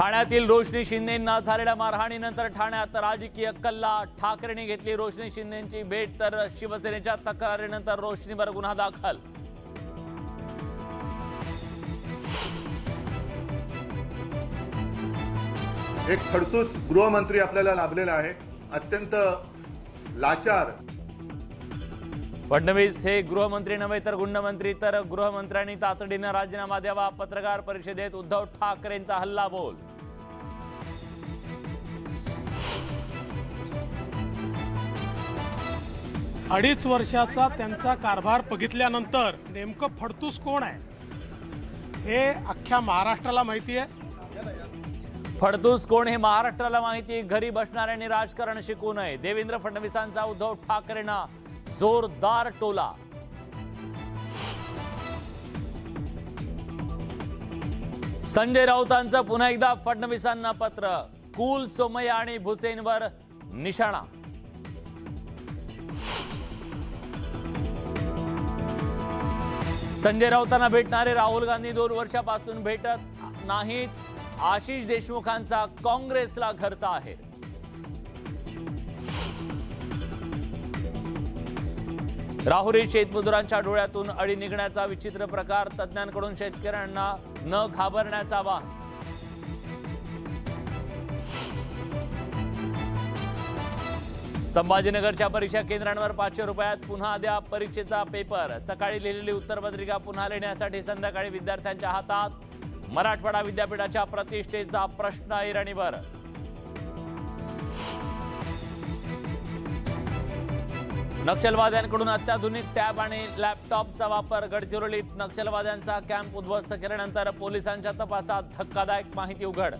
ठाण्यातील रोशनी शिंदेंना झालेल्या मारहाणीनंतर ठाण्यात राजकीय कल्ला ठाकरेंनी घेतली. रोशनी शिंदेची भेट तर शिवसेनेच्या तक्रारीनंतर रोशनीवर गुन्हा दाखल. एक खडतूस गृहमंत्री आपल्याला लाभलेला आहे. अत्यंत लाचार. फडणवीस हे गृहमंत्री नव्हे तर गुंडमंत्री तर गृहमंत्र्यांनी तातडीनं राजीनामा द्यावा. पत्रकार परिषदेत उद्धव ठाकरेंचा हल्ला बोल. अडीच वर्षाचा त्यांचा कारभार बघितल्यानंतर नेमकं फडतूस कोण आहे? हे अख्ख्या महाराष्ट्राला माहिती आहे. फडतूस कोण हे महाराष्ट्राला माहिती घरी बसणाऱ्यांनी राजकारण शिकू नये. देवेंद्र फडणवीसांचा उद्धव ठाकरेंना जोरदार टोला. संजय राऊतांचं पुन्हा एकदा फडणवीसांना पत्र. कुल सोमय्या आणि भुसेनवर निशाणा. संजय राऊतांना भेटणारे राहुल गांधी दोन वर्षापासून भेटत नाहीत. आशिष देशमुखांचा काँग्रेसला घरचा आहे. राहुरी शेतमजुरांच्या डोळ्यातून अळी निघण्याचा विचित्र प्रकार तज्ज्ञांकडून शेतकऱ्यांना न घाबरण्याचा आवाहन संभाजीनगरच्या परीक्षा केंद्रांवर पाचशे रुपयात पुन्हा द्या परीक्षेचा पेपर. सकाळी लिहिलेली उत्तरपत्रिका पुन्हा लिहिण्यासाठी संध्याकाळी विद्यार्थ्यांच्या हातात मराठवाडा विद्यापीठाच्या प्रतिष्ठेचा प्रश्न ऐरणीवर. नक्षलवाद्यांकडून अत्याधुनिक टॅब आणि लॅपटॉपचा वापर गडचिरोलीत नक्षलवाद्यांचा कॅम्प उद्ध्वस्त केल्यानंतर पोलिसांच्या तपासात धक्कादायक माहिती उघड.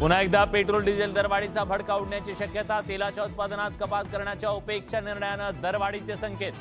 पुन्हा एकदा पेट्रोल डिझेल दरवाढीचा भडका उडण्याची शक्यता तेलाच्या उत्पादनात कपात करण्याच्या उपेक्षा निर्णयानं दरवाढीचे संकेत.